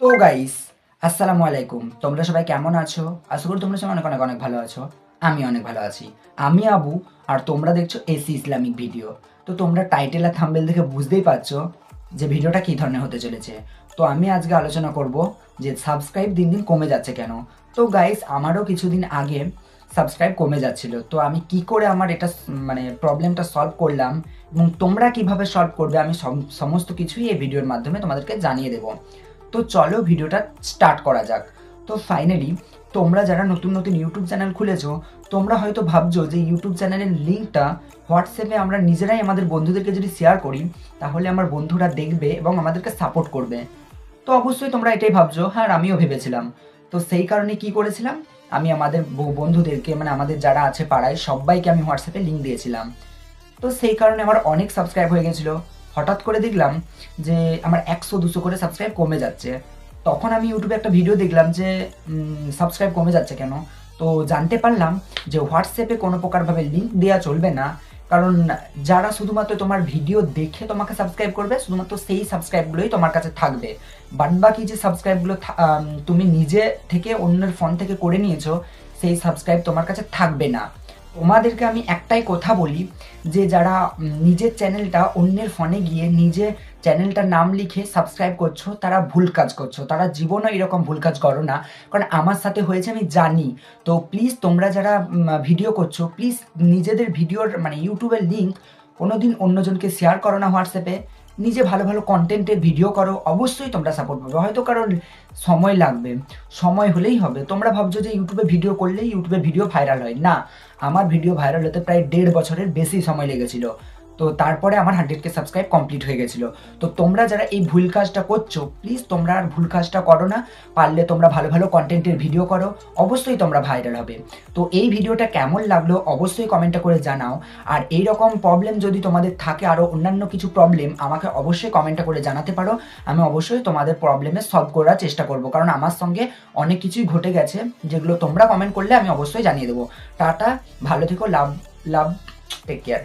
তো গাইস আসসালামু আলাইকুম। তোমরা সবাই কেমন আছো? আশা করি তোমরা সবাই অনেক অনেক অনেক ভালো আছো। আমি অনেক ভালো আছি। আমি আবু, আর তোমরা দেখছ এসি ইসলামিক ভিডিও তো তোমরা টাইটেল আর থাম্বেল দেখে বুঝতেই পারছ যে ভিডিওটা কী ধরনের হতে চলেছে। তো আমি আজকে আলোচনা করব যে সাবস্ক্রাইব দিন দিন কমে যাচ্ছে কেন। তো গাইস আমারও কিছুদিন আগে সাবস্ক্রাইব কমে যাচ্ছিল। তো আমি কি করে আমার এটা মানে প্রবলেমটা সলভ করলাম এবং তোমরা কীভাবে সলভ করবে আমি সমস্ত কিছুই এই ভিডিওর মাধ্যমে তোমাদেরকে জানিয়ে দেবো। তো চলো ভিডিওটা স্টার্ট করা যাক। তো ফাইনালি তোমরা যারা নতুন নতুন ইউটিউব চ্যানেল খুলেছো, তোমরা হয়তো ভাবছ যে ইউটিউব চ্যানেলের লিঙ্কটা হোয়াটসঅ্যাপে আমরা নিজেরাই আমাদের বন্ধুদেরকে যদি শেয়ার করি, তাহলে আমার বন্ধুরা দেখবে এবং আমাদেরকে সাপোর্ট করবে। তো অবশ্যই তোমরা এটাই ভাবছ হ্যাঁ আমিও ভেবেছিলাম। তো সেই কারণে কি করেছিলাম? আমি আমাদের বন্ধুদেরকে মানে আমাদের যারা আছে পাড়ায়, সবাইকে আমি হোয়াটসঅ্যাপে লিঙ্ক দিয়েছিলাম। তো সেই কারণে আমার অনেক সাবস্ক্রাইব হয়ে গেছিল। হঠাৎ করে দেখলাম যে আমার একশো দুশো করে সাবস্ক্রাইব কমে যাচ্ছে। তখন আমি ইউটিউবে একটা ভিডিও দেখলাম যে সাবস্ক্রাইব কমে যাচ্ছে কেন? তো জানতে পারলাম যে হোয়াটসঅ্যাপে কোনো প্রকারভাবে লিঙ্ক দেওয়া চলবে না। কারণ যারা শুধুমাত্র তোমার ভিডিও দেখে তোমাকে সাবস্ক্রাইব করবে, শুধুমাত্র সেই সাবস্ক্রাইবগুলোই তোমার কাছে থাকবে। বাদ বাকি যে সাবস্ক্রাইবগুলো তুমি নিজে থেকে অন্যের ফোন থেকে করে নিয়েছো, সেই সাবস্ক্রাইব তোমার কাছে থাকবে না। তোমাদেরকে আমি একটাই কথা বলি, যে যারা নিজের চ্যানেলটা অন্যের ফোনে গিয়ে নিজে চ্যানেলটার নাম লিখে সাবস্ক্রাইব করছ, তারা ভুল কাজ করছ। তারা জীবনও এরকম ভুল কাজ করো না, কারণ আমার সাথে হয়েছে আমি জানি। তো প্লিজ তোমরা যারা ভিডিও করছ প্লিজ নিজেদের ভিডিওর মানে ইউটিউবের লিঙ্ক কোনোদিন অন্যজনকে শেয়ার করো না হোয়াটসঅ্যাপে নিজে ভালো ভালো কন্টেন্টের ভিডিও করো, অবশ্যই তোমরা সাপোর্ট পাবে। হয়তো কারণ সময় লাগবে, সময় হলেই হবে। তোমরা ভাবছ যে ইউটিউবে ভিডিও করলেই ইউটিউবে ভিডিও ভাইরাল হয়। না, আমার ভিডিও ভাইরাল হতে প্রায় দেড় বছরের বেশি সময় লেগেছিল। তো তারপরে আমার হান্ড্রেড কে সাবস্ক্রাইব কমপ্লিট হয়ে গেছিল। তো তোমরা যারা এই ভুল কাজটা করছ প্লিজ তোমরা আর ভুল কাজটা করো না। পারলে তোমরা ভালো ভালো কন্টেন্টের ভিডিও করো। অবশ্যই তোমরা ভাইরাল হবে। তো এই ভিডিওটা কেমন লাগল অবশ্যই কমেন্টটা করে জানাও। আর এই রকম প্রবলেম যদি তোমাদের থাকে আরও অন্যান্য কিছু প্রবলেম আমাকে অবশ্যই কমেন্টটা করে জানাতে পারো। আমি অবশ্যই তোমাদের প্রবলেমে সলভ করার চেষ্টা করব। কারণ আমার সঙ্গে অনেক কিছুই ঘটে গেছে, যেগুলো তোমরা কমেন্ট করলে আমি অবশ্যই জানিয়ে দেবো। টাটা, ভালো থেকো লাভ লাভ টেক কেয়ার